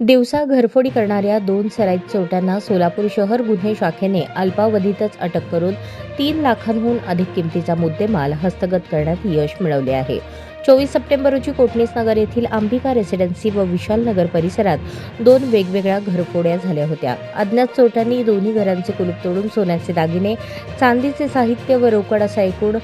दिवसा घरफोडी करणाऱ्या दोन सराईत चोरट्यांना सोलापूर शहर गुन्हे शाखेने अल्पावधीतच अटक करून तीन लाखांहून अधिक किमतीचा मुद्देमाल हस्तगत करण्यात यश मिळवले आहे. चोवीस सप्टेंबर रोजी कोटणीस नगर येथील अंबिका रेसिडेन्सी व विशाल नगर परिसरात दोन वेगवेगळ्या घरफोड्या झाल्या होत्या. अज्ञात चोरट्यांनी दोन्ही घरांचे कुलूप तोडून सोन्याचे दागिने चांदीचे साहित्य व रोकड असा एकूण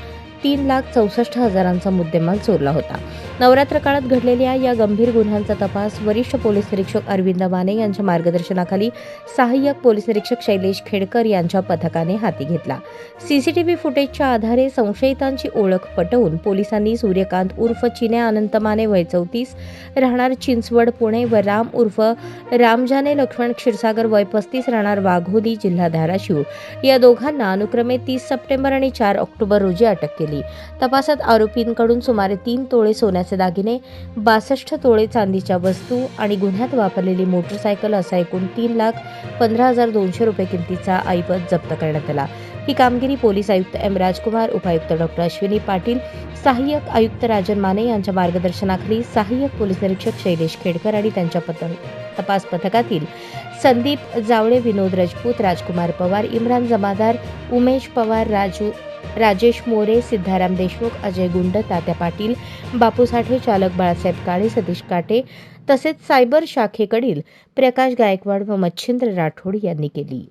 तीन लाख चौसष्ट हजारांचा मुद्देमाल चोरला होता. नवरात्र काळात घडलेल्या या गंभीर गुन्ह्यांचा तपास वरिष्ठ पोलीस निरीक्षक अरविंद माने यांच्या मार्गदर्शनाखाली सहाय्यक पोलीस निरीक्षक शैलेश खेडकर यांच्या पथकाने हाती घेतला. सीसीटीव्ही फुटेजच्या आधारे संशयितांची ओळख पटवून पोलिसांनी सूर्यकांत उर्फ चिन्या अनंत माने वय चौतीस राहणार चिंचवड पुणे व राम उर्फ रामजाने लक्ष्मण क्षीरसागर वय पस्तीस राहणार वाघोली जिल्हा धाराशिव या दोघांना अनुक्रमे तीस सप्टेंबर आणि चार ऑक्टोबर रोजी अटक केली. तपासात आरोपींकडून सुमारे तीन तोळे सोन्याचे दागिने बासष्ट तोळे चांदीच्या वस्तू आणि गुन्ह्यात वापरलेली मोटरसायकल असा एकूण तीन लाख पंधरा हजार दोनशे रुपये किमतीचा ऐपत जप्त करण्यात आला. ही कामगिरी पोलीस आयुक्त एम. राजकुमार उपायुक्त डॉक्टर अश्विनी पाटील सहाय्यक आयुक्त राजन माने यांच्या मार्गदर्शनाखाली सहाय्यक पोलीस निरीक्षक शैलेश खेडकर आणि त्यांच्या पथ तपास पथकातील संदीप जावळे विनोद राजपूत राजकुमार पवार इम्रान जमादार उमेश पवार राजू राजेश मोरे सिद्धाराम देशमुख अजय गुंड तात्या पाटील बापू साठे चालक बाळासाहेब काळे सतीश काटे तसेच सायबर शाखेकडील प्रकाश गायकवाड व मच्छिंद्र राठोड यांनी केली.